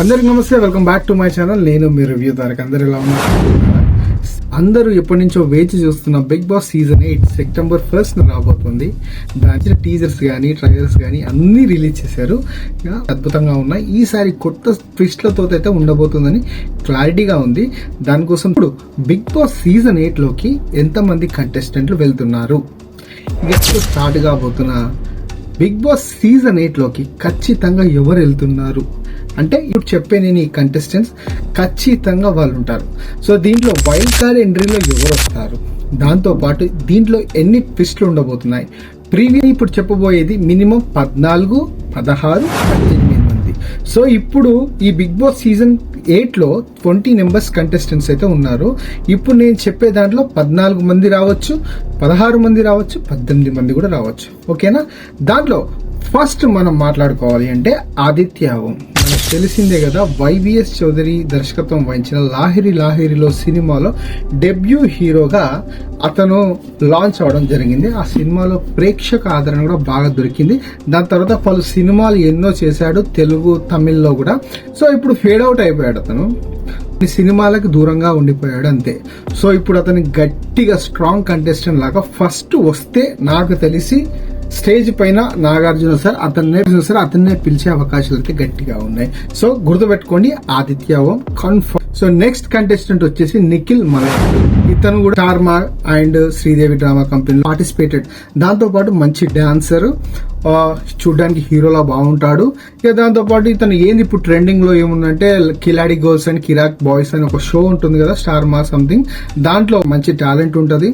అందరికి నమస్తే welcome back to my channel నేను మీ రివ్యూ తారక్. అందరు ఎలా ఉన్నారు? అందరూ ఎప్పటి నుంచో వేచి చూస్తున్న Bigg Boss season eight September first రాబోతుంది. దాని టీజర్స్ కానీ ట్రైలర్స్ కానీ అన్ని రిలీజ్ చేశారు. అద్భుతంగా ఉన్నాయి. ఈసారి కొత్త ట్విస్ట్లతో అయితే ఉండబోతుందని క్లారిటీగా ఉంది. దానికోసం ఇప్పుడు బిగ్ బాస్ సీజన్ ఎయిట్లోకి ఎంతమంది కంటెస్టెంట్లు వెళ్తున్నారు? ఇక స్టార్ట్ కాబోతున్న బిగ్ బాస్ సీజన్ ఎయిట్లోకి ఖచ్చితంగా ఎవరు వెళ్తున్నారు? అంటే ఇప్పుడు చెప్పే నేను ఈ కంటెస్టెంట్స్ ఖచ్చితంగా వాళ్ళు ఉంటారు సో దీంట్లో వైల్డ్ కార్డ్ ఎంట్రీలో ఎవరు వస్తారు? దాంతో పాటు దీంట్లో ఎన్ని ట్విస్ట్లు ఉండబోతున్నాయి? ప్రీవియస్ ఇప్పుడు చెప్పబోయేది మినిమం పద్నాలుగు పదహారు పద్దెనిమిది మంది. సో ఇప్పుడు ఈ బిగ్ బాస్ సీజన్ ఎయిట్లో ట్వంటీ నెంబర్స్ కంటెస్టెంట్స్ అయితే ఉన్నారు. ఇప్పుడు నేను చెప్పే దాంట్లో పద్నాలుగు మంది రావచ్చు పదహారు మంది రావచ్చు పద్దెనిమిది మంది కూడా రావచ్చు. ఓకేనా? దాంట్లో ఫస్ట్ మనం మాట్లాడుకోవాలి అంటే ఆదిత్య తెలిసిందే కదా వైవిఎస్ చౌదరి దర్శకత్వం వహించిన లాహిరి లాహిరిలో సినిమాలో డెబ్యూ హీరోగా అతను లాంచ్ అవడం జరిగింది. ఆ సినిమాలో ప్రేక్షక ఆదరణ కూడా బాగా దొరికింది. దాని తర్వాత పలు సినిమాలు ఎన్నో చేశాడు తెలుగు తమిళ్ళో కూడా. సో ఇప్పుడు ఫేడ్ అవుట్ అయిపోయాడు అతను. సినిమాలకు దూరంగా ఉండిపోయాడు అంతే. సో ఇప్పుడు అతని గట్టిగా స్ట్రాంగ్ కంటెస్టెంట్ లాగా ఫస్ట్ వస్తే నాకు తెలిసి స్టేజ్ పైన నాగార్జున సార్ అతన్నే సార్ అతన్నే పిలిచే అవకాశాలు అయితే గట్టిగా ఉన్నాయి. సో గుర్తుపెట్టుకోండి Aditya Om confirm so next contestant వచ్చేసి నిఖిల్ మలయాళ. ఇతను కూడా Star Maa and Sridevi drama company participated. దాంతో పాటు మంచి డాన్సర్ చూడడానికి హీరోలా బాగుంటాడు. ఇక దాంతోపాటు ఇతను ఏంది ఇప్పుడు ట్రెండింగ్లో ఏముందంటే Kiladi girls and Kirak boys అని ఒక షో ఉంటుంది కదా స్టార్ మా సంథింగ్. దాంట్లో మంచి టాలెంట్ ఉంటుంది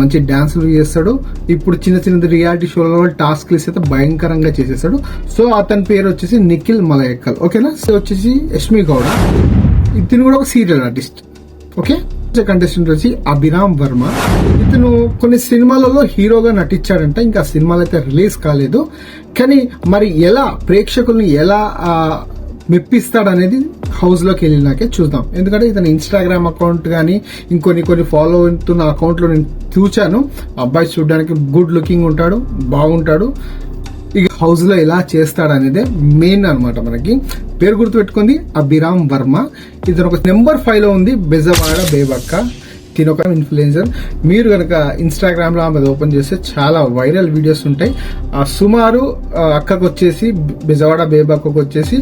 మంచి డాన్సులు చేస్తాడు. ఇప్పుడు చిన్న చిన్న రియాలిటీ షోలో లిస్ట్ అయితే భయంకరంగా చేసేసాడు సో అతని పేరు వచ్చేసి నిఖిల్ మలయక్కల్ ఓకేనా? సో వచ్చేసి యష్మి గౌడ. ఇతను కూడా ఒక సీరియల్ ఆర్టిస్ట్. ఓకే? కంటెస్టెంట్ వచ్చి అభిరామ్ వర్మ. ఇతను కొన్ని సినిమాలలో హీరోగా నటించాడంట ఇంకా సినిమాలు అయితే రిలీజ్ కాలేదు. కానీ మరి ఎలా ప్రేక్షకుల్ని ఎలా మెప్పిస్తాడనేది హౌస్లోకి వెళ్ళినాకే చూద్దాం. ఎందుకంటే ఇతను ఇన్స్టాగ్రామ్ అకౌంట్ కానీ ఇంకొన్ని కొన్ని ఫాలో అవుతున్న అకౌంట్లో నేను చూచాను. అబ్బాయి చూడడానికి గుడ్ లుకింగ్ ఉంటాడు బాగుంటాడు. ఇక హౌస్లో ఎలా చేస్తాడనేదే మెయిన్ అనమాట మనకి. పేరు గుర్తుపెట్టుకుంది అభిరామ్ వర్మ. ఇతను ఒక నెంబర్ ఫైవ్లో ఉంది బెజవాడ బేబక్క. తినొక ఇన్ఫ్లుయెన్సర్. మీరు కనుక ఇన్స్టాగ్రామ్లో ఆమె ఓపెన్ చేస్తే చాలా వైరల్ వీడియోస్ ఉంటాయి. ఆ సుమారు అక్కకు వచ్చేసి బెజవాడ బేబక్కకు వచ్చేసి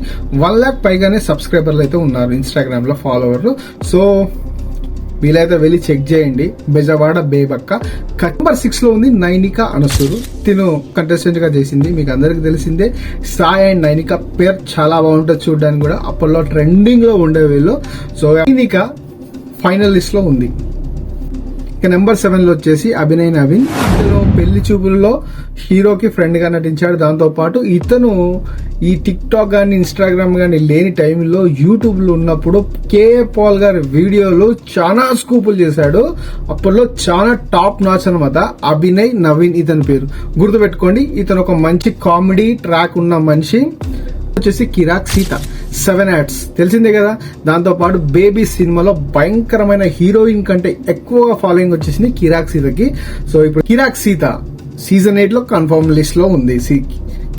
వన్ ల్యాక్ పైగానే సబ్స్క్రైబర్లు అయితే ఉన్నారు ఇన్స్టాగ్రామ్లో ఫాలోవర్లు. సో వీలైతే వెళ్ళి చెక్ చేయండి. బెజవాడ బేబక్క నెంబర్ సిక్స్లో ఉంది నైనిక అనసూరు. తిను కంటెస్టెంట్గా చేసింది. మీకు అందరికి తెలిసిందే. సాయి అండ్ నైనిక పేరు చాలా బాగుంటుంది చూడడానికి కూడా. అప్పట్లో ట్రెండింగ్లో ఉండే వీళ్ళు. సో నైనిక ఫైనల్ లిస్ట్లో ఉంది. ఇక నెంబర్ సెవెన్లో వచ్చేసి అభినయ్ నవీన్. ఇందులో పెళ్ళి చూపుల్లో హీరోకి ఫ్రెండ్గా నటించాడు. దాంతో పాటు ఇతను ఈ టిక్ టాక్ గానీ ఇన్స్టాగ్రామ్ గానీ లేని టైంలో యూట్యూబ్లో ఉన్నప్పుడు కే పాల్ గారి వీడియోలు చాలా స్కూపులు చేశాడు. అప్పట్లో చాలా టాప్ నాచ్ అనమాట అభినయ్ నవీన్ ఇతని పేరు. గుర్తుపెట్టుకోండి ఇతను ఒక మంచి కామెడీ ట్రాక్ ఉన్న మనిషి. వచ్చేసి కిరాక్ సీత. Seven ads. తెలిసిందే కదా? దాంతోపాటు బేబీ సినిమాలో భయంకరమైన హీరోయిన్ కంటే ఎక్కువగా ఫాలోయింగ్ వచ్చేసింది కిరాక్ సీతకి. సో ఇప్పుడు కిరాక్ సీత సీజన్ ఎయిట్లో కన్ఫర్మ్ లిస్ట్లో ఉంది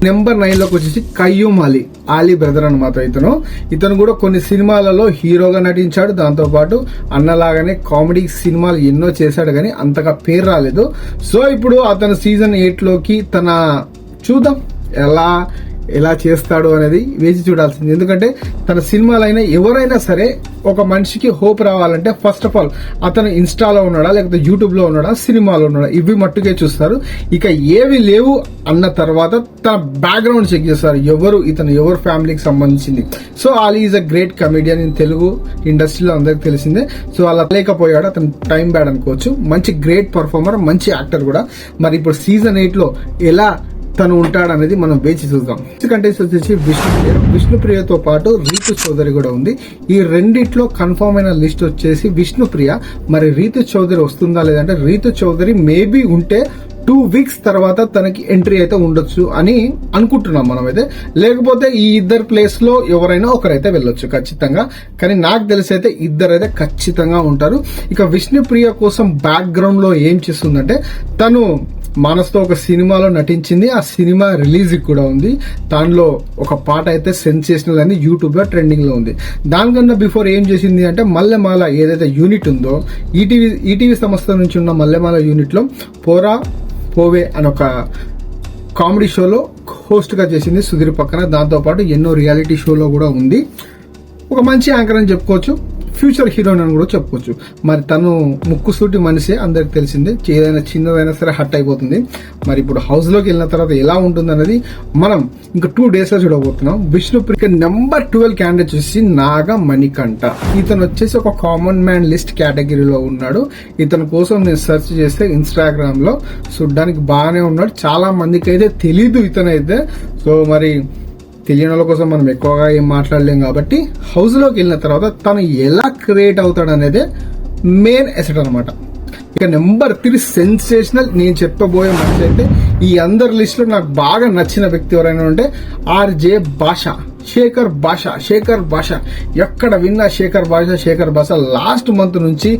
నెంబర్ నైన్లోకి వచ్చేసి కయ్యూమ్ అలీ ఆలీ బ్రదర్ అనమాట ఇతను. ఇతను కూడా కొన్ని సినిమాలలో హీరోగా నటించాడు. దాంతోపాటు అన్నలాగానే కామెడీ సినిమాలు ఎన్నో చేశాడు కానీ అంతగా పేరు రాలేదు. సో ఇప్పుడు అతను సీజన్ ఎయిట్లోకి తన చూద్దాం. ఎలా ఎలా చేస్తాడు అనేది వేచి చూడాల్సింది. ఎందుకంటే తన సినిమాలైనా ఎవరైనా సరే ఒక మనిషికి హోప్ రావాలంటే ఫస్ట్ ఆఫ్ ఆల్ అతను ఇన్స్టాలో ఉన్నాడా లేకపోతే యూట్యూబ్లో ఉన్నాడా సినిమాలో ఉన్నాడా ఇవి మట్టుకే చూస్తారు. ఇక ఏవి లేవు అన్న తర్వాత తన బ్యాక్గ్రౌండ్ చెక్ చేస్తారు. ఎవరు ఇతను ఎవరు ఫ్యామిలీకి సంబంధించింది. So all is a great comedian in Telugu ఇండస్ట్రీలో అందరికి తెలిసిందే. సో అలా లేకపోయాడు. అతను టైం బ్యాడ్ అనుకోవచ్చు. మంచి గ్రేట్ పర్ఫార్మర్ మంచి యాక్టర్ కూడా. మరి ఇప్పుడు సీజన్ ఎయిట్లో ఎలా తను ఉంటాడనేది మనం వేచి చూద్దాం. కంటెస్ట్ వచ్చేసి విష్ణుప్రియ విష్ణుప్రియతో పాటు రీతు చౌదరి కూడా ఉంది. ఈ రెండిట్లో కన్ఫర్మ్ అయిన లిస్ట్ వచ్చేసి విష్ణుప్రియ మరి రీతు చౌదరి వస్తుందా లేదంటే రీతు చౌదరి మేబీ ఉంటే టూ వీక్స్ తర్వాత తనకి ఎంట్రీ అయితే ఉండొచ్చు అని అనుకుంటున్నాం మనమైతే. లేకపోతే ఈ ఇద్దరు ప్లేస్లో ఎవరైనా ఒకరైతే వెళ్ళొచ్చు ఖచ్చితంగా. కానీ నాకు తెలిసి అయితే ఇద్దరైతే ఖచ్చితంగా ఉంటారు. ఇక విష్ణుప్రియ కోసం బ్యాక్గ్రౌండ్లో ఏం చేస్తుందంటే తను మనస్తో ఒక సినిమాలో నటించింది. ఆ సినిమా రిలీజ్ కూడా ఉంది. దానిలో ఒక పాట అయితే సెన్సేషనల్ అని యూట్యూబ్లో ట్రెండింగ్లో ఉంది. దానికన్నా బిఫోర్ ఏం చేసింది అంటే మల్లెమాల ఏదైతే యూనిట్ ఉందో ఈటీవీ ఈటీవీ సంస్థ నుంచి ఉన్న మల్లెమాల యూనిట్లో పోరా పోవే అని ఒక కామెడీ షోలో హోస్ట్గా చేసింది సుధీర్ పక్కన. దాంతో పాటు ఎన్నో రియాలిటీ షోలో కూడా ఉంది. ఒక మంచి యాంకర్ అని చెప్పుకోవచ్చు. ఫ్యూచర్ హీరోయిన్ అని కూడా చెప్పుకోవచ్చు. మరి తను ముక్కుసూటి మనిషి అందరికి తెలిసిందే. ఏదైనా చిన్నదైనా సరే హట్ అయిపోతుంది. మరి ఇప్పుడు హౌస్లోకి వెళ్ళిన తర్వాత ఎలా ఉంటుంది అనేది మనం ఇంకా టూ డేస్లో చూడబోతున్నాం. విష్ణుప్రియ నెంబర్ ట్వెల్వ్ క్యాండిడేట్ వచ్చి నాగ మణికంఠ. ఇతను వచ్చేసి ఒక కామన్ మ్యాన్ లిస్ట్ కేటగిరీలో ఉన్నాడు. ఇతని కోసం నేను సెర్చ్ చేస్తే ఇన్స్టాగ్రామ్లో బాగానే ఉన్నాడు. చాలా మందికి అయితే తెలీదు ఇతనైతే. సో మరి తెలియని వాళ్ళ కోసం మనం ఎక్కువగా ఏం మాట్లాడలేం కాబట్టి హౌస్లోకి వెళ్ళిన తర్వాత తను ఎలా క్రియేట్ అవుతాడు అనేది మెయిన్ ఎసెట్ అనమాట ఇక నెంబర్ త్రీ సెన్సేషనల్ నేను చెప్పబోయే మనిషి అయితే ఈ అందరి లిస్ట్లో నాకు బాగా నచ్చిన వ్యక్తి ఎవరైనా ఉంటే ఆర్జే భాష శేఖర్ భాష శేఖర్ భాష ఎక్కడ విన్నా శేఖర్ భాష శేఖర్ భాష లాస్ట్ మంత్ నుంచి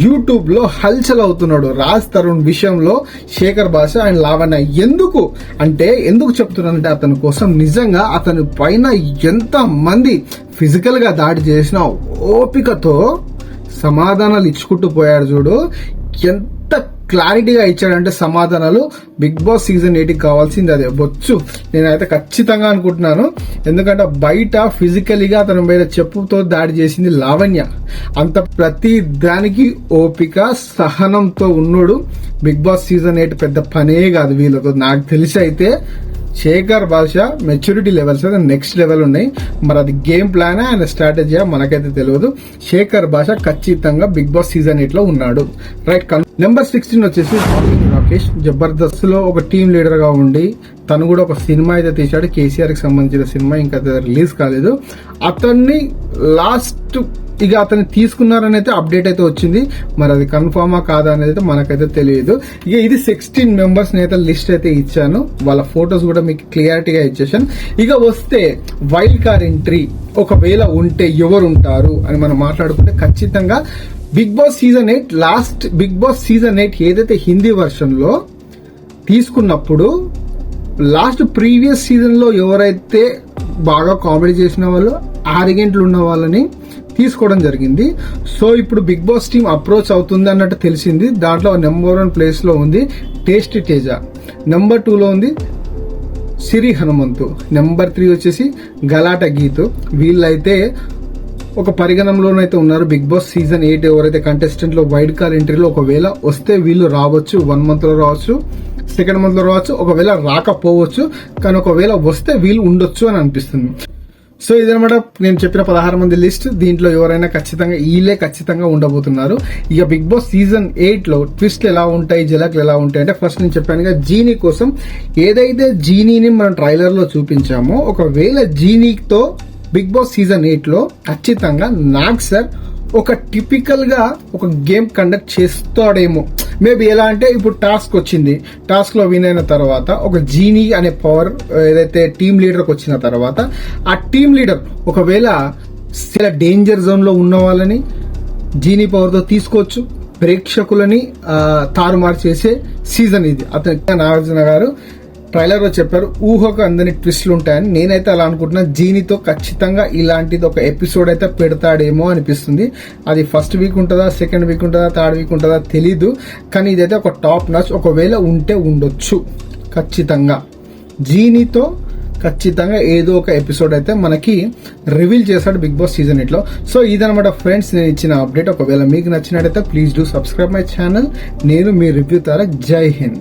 యూట్యూబ్లో హల్చల్ అవుతున్నాడు. రాజ్ తరుణ్ విషయంలో శేఖర్ భాష ఆయన లావణ్య ఎందుకు అంటే ఎందుకు చెప్తున్నానంటే అతని కోసం నిజంగా అతని పైన ఎంత మంది ఫిజికల్గా దాడి చేసిన ఓపికతో సమాధానాలు ఇచ్చుకుంటూ పోయాడు చూడు. ఎంత క్లారిటీగా ఇచ్చాడంటే సమాధానాలు. బిగ్ బాస్ సీజన్ ఎయిట్కి కావాల్సింది అదే. బొచ్చు. నేనైతే ఖచ్చితంగా అనుకుంటున్నాను. ఎందుకంటే బయట ఫిజికలీగా అతని మీద చెప్పుతో దాడి చేసింది లావణ్య. అంత ప్రతి దానికి ఓపిక సహనంతో ఉన్నోడు. బిగ్ బాస్ సీజన్ ఎయిట్ పెద్ద పనే కాదు వీళ్ళతో నాకు తెలిసి అయితే శేఖర్ బాద్షా మెచ్యూరిటీ లెవెల్స్ అయితే నెక్స్ట్ లెవెల్ ఉన్నాయి. మరి అది గేమ్ ప్లానా అండ్ స్ట్రాటజీయా మనకైతే తెలియదు. శేఖర్ బాష ఖచ్చితంగా బిగ్ బాస్ సీజన్ ఎయిట్లో ఉన్నాడు రైట్ నెంబర్ సిక్స్టీన్ వచ్చేసి రాకేష్. జబర్దస్త్లో ఒక టీమ్ లీడర్గా ఉండి తను కూడా ఒక సినిమా అయితే తీశాడు. కేసీఆర్కి సంబంధించిన సినిమా ఇంకా రిలీజ్ కాలేదు. అతన్ని లాస్ట్ ఇక అతను తీసుకున్నారని అయితే అప్డేట్ అయితే వచ్చింది. మరి అది కన్ఫర్మా కాదా అనేది అయితే మనకైతే తెలియదు. ఇక ఇది సిక్స్టీన్ మెంబర్స్ అయితే లిస్ట్ అయితే ఇచ్చాను. వాళ్ళ ఫొటోస్ కూడా మీకు క్లియారిటీగా ఇచ్చేసాను. ఇక వస్తే వైల్డ్ కార్ ఎంట్రీ ఒకవేళ ఉంటే ఎవరు ఉంటారు అని మనం మాట్లాడుకుంటే ఖచ్చితంగా Bigg Boss season eight last Bigg Boss season eight ఏదైతే హిందీ వర్షన్లో తీసుకున్నప్పుడు లాస్ట్ ప్రీవియస్ సీజన్లో ఎవరైతే బాగా కామెడీ చేసిన వాళ్ళు ఆరిగెంట్లు ఉన్న వాళ్ళని తీసుకోవడం జరిగింది. సో ఇప్పుడు బిగ్ బాస్ టీమ్ అప్రోచ్ అవుతుంది అన్నట్టు తెలిసింది. దాంట్లో నెంబర్ వన్ ప్లేస్లో ఉంది టేస్టీ తేజ. నెంబర్ టూలో ఉంది సిరి హనుమంతు. నెంబర్ త్రీ వచ్చేసి గలాట గీతు. వీళ్ళైతే ఒక పరిగణంలోనైతే ఉన్నారు. బిగ్ బాస్ సీజన్ ఎయిట్ ఎవరైతే కంటెస్టెంట్లో వైల్డ్ కార్డ్ ఎంట్రీలో ఒకవేళ వస్తే వీళ్ళు రావచ్చు. వన్ మంత్లో రావచ్చు. సెకండ్ మంత్లో రావచ్చు. ఒకవేళ రాకపోవచ్చు. కానీ ఒకవేళ వస్తే వీళ్ళు ఉండొచ్చు అని అనిపిస్తుంది. సో ఇదనమాట నేను చెప్పిన పదహారు మంది లిస్ట్. దీంట్లో ఎవరైనా ఖచ్చితంగా వీళ్ళే ఖచ్చితంగా ఉండబోతున్నారు. ఇక బిగ్ బాస్ సీజన్ ఎయిట్లో ట్విస్ట్లు ఎలా ఉంటాయి జలక్లు ఎలా ఉంటాయి అంటే ఫస్ట్ నేను చెప్పాను జీనీ కోసం ఏదైతే జీనీని మనం ట్రైలర్లో చూపించామో ఒకవేళ జీనీతో బిగ్ బాస్ సీజన్ ఎయిట్లో ఖచ్చితంగా నాగ్ సార్ ఒక టిపికల్గా ఒక గేమ్ కండక్ట్ చేస్తాడేమో. మేబీ ఎలా అంటే ఇప్పుడు టాస్క్ వచ్చింది. టాస్క్లో విన్ అయిన తర్వాత ఒక జీనీ అనే పవర్ ఏదైతే టీమ్ లీడర్కి వచ్చిన తర్వాత ఆ టీమ్ లీడర్ ఒకవేళ డేంజర్ జోన్లో ఉన్న వాళ్ళని జీనీ పవర్తో తీసుకోవచ్చు. ప్రేక్షకులని తారుమారు చేసే సీజన్ ఇది. అతను నాగార్జున గారు ట్రైలర్లో చెప్పారు ఊహకు అందని ట్విస్ట్లు ఉంటాయని. నేనైతే అలా అనుకుంటున్నా జీనితో ఖచ్చితంగా ఇలాంటిది ఒక ఎపిసోడ్ అయితే పెడతాడేమో అనిపిస్తుంది. అది ఫస్ట్ వీక్ ఉంటుందా సెకండ్ వీక్ ఉంటుందా థర్డ్ వీక్ ఉంటుందా తెలీదు. కానీ ఇదైతే ఒక టాప్ నచ్. ఒకవేళ ఉంటే ఉండొచ్చు ఖచ్చితంగా. జీనితో ఖచ్చితంగా ఏదో ఒక ఎపిసోడ్ అయితే మనకి రివీల్ చేశాడు Bigg Boss season eight so ఇదనమాట ఫ్రెండ్స్ నేను ఇచ్చిన అప్డేట్. ఒకవేళ మీకు నచ్చినట్టయితే please do subscribe my channel. నేను మీ రివ్యూ తారా జై హింద్.